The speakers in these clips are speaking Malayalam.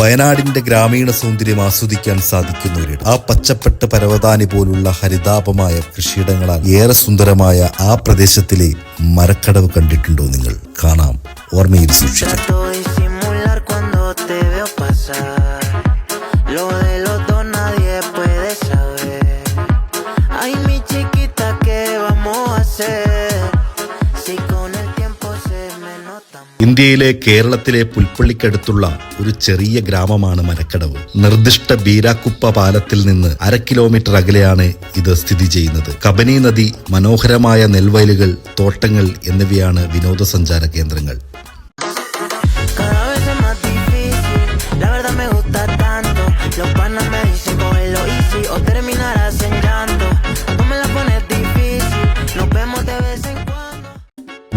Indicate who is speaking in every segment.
Speaker 1: വയനാടിന്റെ ഗ്രാമീണ സൗന്ദര്യം ആസ്വദിക്കാൻ സാധിക്കുന്ന ഒരിടം. ആ പച്ചപ്പെട്ട പരവതാനി പോലുള്ള ഹരിതാപമായ കൃഷിയിടങ്ങളാൽ ഏറെ സുന്ദരമായ ആ പ്രദേശത്തിലെ മരക്കടവ് കണ്ടിട്ടുണ്ടോ നിങ്ങൾ? കാണാം. ഓർമ്മയിൽ സൂക്ഷിക്കാം ഇന്ത്യയിലെ കേരളത്തിലെ പുൽപ്പള്ളിക്കടുത്തുള്ള ഒരു ചെറിയ ഗ്രാമമാണ് മരക്കടവ്. നിർദ്ദിഷ്ട ബീരാക്കുപ്പ പാലത്തിൽ നിന്ന് അര കിലോമീറ്റർ അകലെയാണ് ഇത് സ്ഥിതി ചെയ്യുന്നത്. കബനി നദി മനോഹരമായ നെൽവയലുകൾ തോട്ടങ്ങൾ എന്നിവയാണ് വിനോദസഞ്ചാര കേന്ദ്രങ്ങൾ.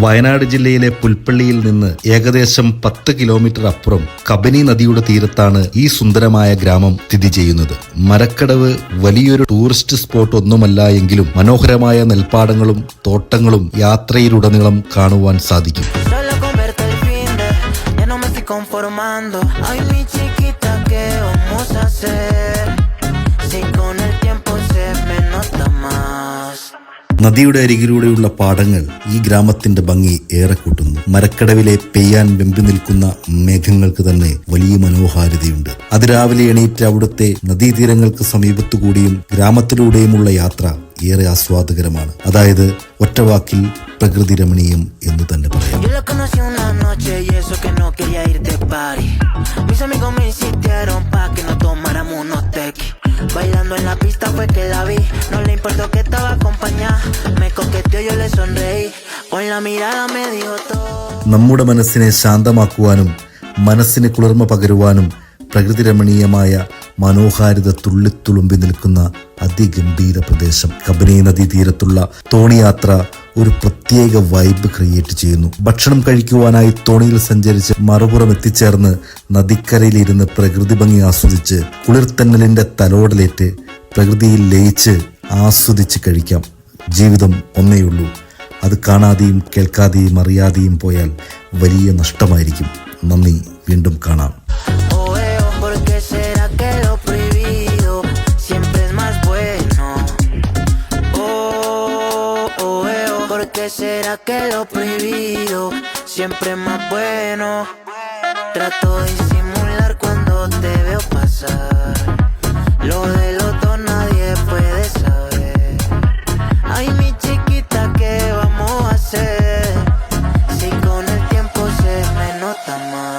Speaker 1: വയനാട് ജില്ലയിലെ പുൽപ്പള്ളിയിൽ നിന്ന് ഏകദേശം പത്ത് കിലോമീറ്റർ അപ്പുറം കബനി നദിയുടെ തീരത്താണ് ഈ സുന്ദരമായ ഗ്രാമം സ്ഥിതി ചെയ്യുന്നത് മരക്കടവ് വലിയൊരു ടൂറിസ്റ്റ് സ്പോട്ട് ഒന്നുമല്ല എങ്കിലും മനോഹരമായ നെൽപ്പാടങ്ങളും തോട്ടങ്ങളും യാത്രയിലുടനീളം കാണുവാൻ സാധിക്കും
Speaker 2: conformando. Ay, mi chiquita, ¿qué vamos a hacer? Si con
Speaker 1: നദിയുടെ അരികിലൂടെയുള്ള പാടങ്ങൾ ഈ ഗ്രാമത്തിന്റെ ഭംഗി ഏറെ കൂട്ടുന്നു മരക്കടവിലെ പെയ്യാൻ വെമ്പി നിൽക്കുന്ന മേഘങ്ങൾക്ക് തന്നെ വലിയ മനോഹാരിതയുണ്ട് അതിരാവിലെ എണീറ്റ് അവിടുത്തെ നദീതീരങ്ങൾക്ക് സമീപത്തുകൂടിയും ഗ്രാമത്തിലൂടെയുമുള്ള യാത്ര ഏറെ ആസ്വാദകരമാണ് അതായത് ഒറ്റവാക്കിൽ പ്രകൃതി രമണീയം എന്ന് തന്നെ പറയാം.
Speaker 2: Bailando en la pista fue que la vi. No le importó que estaba acompañada.
Speaker 1: നമ്മുടെ മനസ്സിനെ ശാന്തമാക്കുവാനും മനസ്സിന് കുളിർമ പകരുവാനും പ്രകൃതി രമണീയമായ മനോഹാരിത തുള്ളിത്തുളുമ്പി നിൽക്കുന്ന അതിഗംഭീര പ്രദേശം. കബനി നദീ തീരത്തുള്ള തോണിയാത്ര ഒരു പ്രത്യേക വൈബ് ക്രിയേറ്റ് ചെയ്യുന്നു. ഭക്ഷണം കഴിക്കുവാനായി തോണിയിൽ സഞ്ചരിച്ച് മറുപുറം എത്തിച്ചേർന്ന് നദിക്കരയിലിരുന്ന് പ്രകൃതി ഭംഗി ആസ്വദിച്ച് കുളിർത്തന്നലിന്റെ തലോടലേറ്റ് പ്രകൃതിയിൽ ലയിച്ച് ആസ്വദിച്ച് കഴിക്കാം. ജീവിതം ഒന്നേയുള്ളൂ അത് കാണാതെയും കേൾക്കാതെയും അറിയാതെയും പോയാൽ വലിയ നഷ്ടമായിരിക്കും നന്ദി വീണ്ടും കാണാം
Speaker 2: ¿Será que lo prohibido siempre es más bueno? Oh, bueno. Trato de... 頭